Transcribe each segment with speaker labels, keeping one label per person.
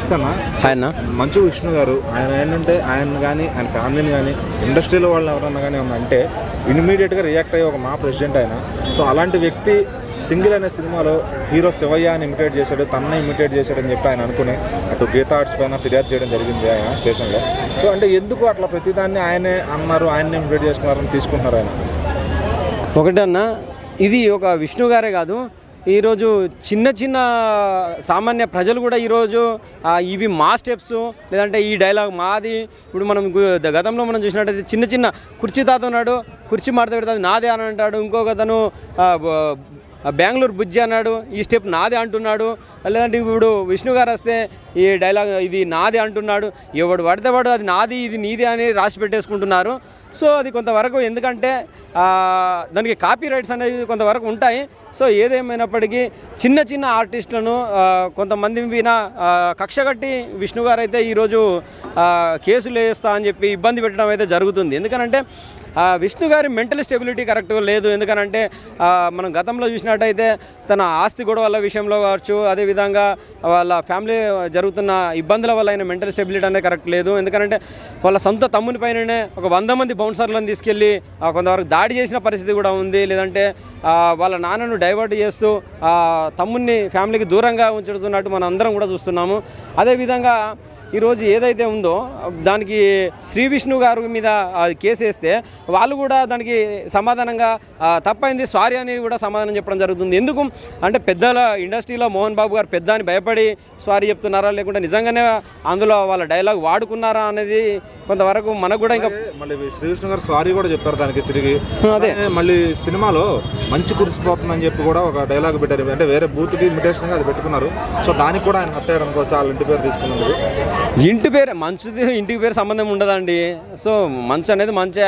Speaker 1: నమస్తే అన్న.
Speaker 2: అన్న.
Speaker 1: మంచు విష్ణు గారు ఆయన ఏంటంటే ఆయన కానీ ఆయన ఫ్యామిలీని కానీ ఇండస్ట్రీలో వాళ్ళని ఎవరన్నా కానీ అంటే ఇమీడియట్గా రియాక్ట్ అయ్యే ఒక మా ప్రెసిడెంట్ ఆయన. సో అలాంటి వ్యక్తి సింగిల్ అనే సినిమాలో హీరో శివయ్య అని ఇమిటేట్ చేశాడు తన్నే ఇమిటేట్ చేశాడని చెప్పి ఆయన అనుకుని అటు గీతా ఆర్ట్స్ పైన ఫిర్యాదు చేయడం జరిగింది ఆయన స్టేషన్లో. సో అంటే ఎందుకు అట్లా ప్రతిదాన్ని ఆయనే అన్నారు ఆయన్ని ఇమిటేట్ చేసుకున్నారని తీసుకుంటున్నారు ఆయన?
Speaker 2: ఒకటన్న ఇది ఒక విష్ణు గారే కాదు ఈరోజు చిన్న చిన్న సామాన్య ప్రజలు కూడా ఈరోజు ఇవి మా స్టెప్స్ లేదంటే ఈ డైలాగ్ మాది. ఇప్పుడు మనం గతంలో మనం చూసినట్టయితే చిన్న చిన్న కుర్చీ తాత ఉన్నాడు కుర్చీ మాడత పెడతాది నాదే అని అంటాడు. ఇంకొక తను బెంగళూరు బుజ్జి అన్నాడు ఈ స్టెప్ నాదే అంటున్నాడు లేదంటే ఇప్పుడు విష్ణు గారు వస్తే ఈ డైలాగ్ ఇది నాది అంటున్నాడు ఎవడు పడితే వాడు అది నాది ఇది నీది అని రాసి పెట్టేసుకుంటున్నారు. సో అది కొంతవరకు ఎందుకంటే దానికి కాపీ రైట్స్ అనేవి కొంతవరకు ఉంటాయి. సో ఏదేమైనప్పటికీ చిన్న చిన్న ఆర్టిస్టులను కొంతమంది మీద కక్షగట్టి కక్ష కట్టి విష్ణు గారు అయితే ఈరోజు కేసులు వేస్తా అని చెప్పి ఇబ్బంది పెట్టడం అయితే జరుగుతుంది. ఎందుకనంటే విష్ణు గారి మెంటల్ స్టెబిలిటీ కరెక్ట్గా లేదు. ఎందుకనంటే మనం గతంలో చూసినట్టయితే తన ఆస్తి గొడవల విషయంలో కావచ్చు అదేవిధంగా వాళ్ళ ఫ్యామిలీ జరుగుతున్న ఇబ్బందుల వల్ల ఆయన మెంటల్ స్టెబిలిటీ అనేది కరెక్ట్ లేదు. ఎందుకంటే వాళ్ళ సొంత తమ్ముని పైననే ఒక వంద మంది బౌన్సర్లను తీసుకెళ్ళి కొంతవరకు దాడి చేసిన పరిస్థితి కూడా ఉంది. లేదంటే వాళ్ళ నాన్నను డైవర్ట్ చేస్తూ తమ్ముని ఫ్యామిలీకి దూరంగా ఉంచుతున్నట్టు మనం అందరం కూడా చూస్తున్నాము. అదేవిధంగా ఈరోజు ఏదైతే ఉందో దానికి శ్రీ విష్ణు గారి మీద కేసు వేస్తే వాళ్ళు కూడా దానికి సమాధానంగా తప్పైంది. సారీ అని కూడా సమాధానం చెప్పడం జరుగుతుంది. ఎందుకు? అంటే పెద్దల ఇండస్ట్రీలో మోహన్ బాబు గారు పెద్ద అని భయపడి సారీ చెప్తున్నారా? లేకుంటే నిజంగానే అందులో వాళ్ళ డైలాగ్ వాడుకున్నారా అనేది కొంతవరకు మనకు కూడా ఇంకా
Speaker 1: మళ్ళీ శ్రీకృష్ణ గారు సారీ కూడా చెప్పారు దానికి తిరిగి.
Speaker 2: అదే.
Speaker 1: మళ్ళీ సినిమాలో మంచి కురిసిపోతుందని చెప్పి కూడా ఒక డైలాగ్ పెట్టారు. అంటే వేరే బూత్కి ఇమిటేషన్గా అది పెట్టుకున్నారు. సో దానికి కూడా ఆయన హత్యారు అనుకో చాలా ఇంటి పేరు తీసుకున్నందుకు.
Speaker 2: ఇంటి పేరు మంచుది ఇంటికి పేరు సంబంధం ఉండదండి. సో మంచు అనేది మంచి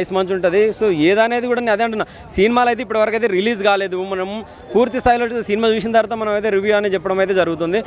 Speaker 2: ఐస్ మంచు ఉంటుంది. సో ఏదనేది కూడా నేను అదే అంటున్నా. సినిమాలు అయితే ఇప్పటివరకు అయితే రిలీజ్ కాలేదు. మనం పూర్తి స్థాయిలో సినిమా చూసిన తర్వాత మనం అయితే రివ్యూ అనేది చెప్పడం అయితే జరుగుతుంది.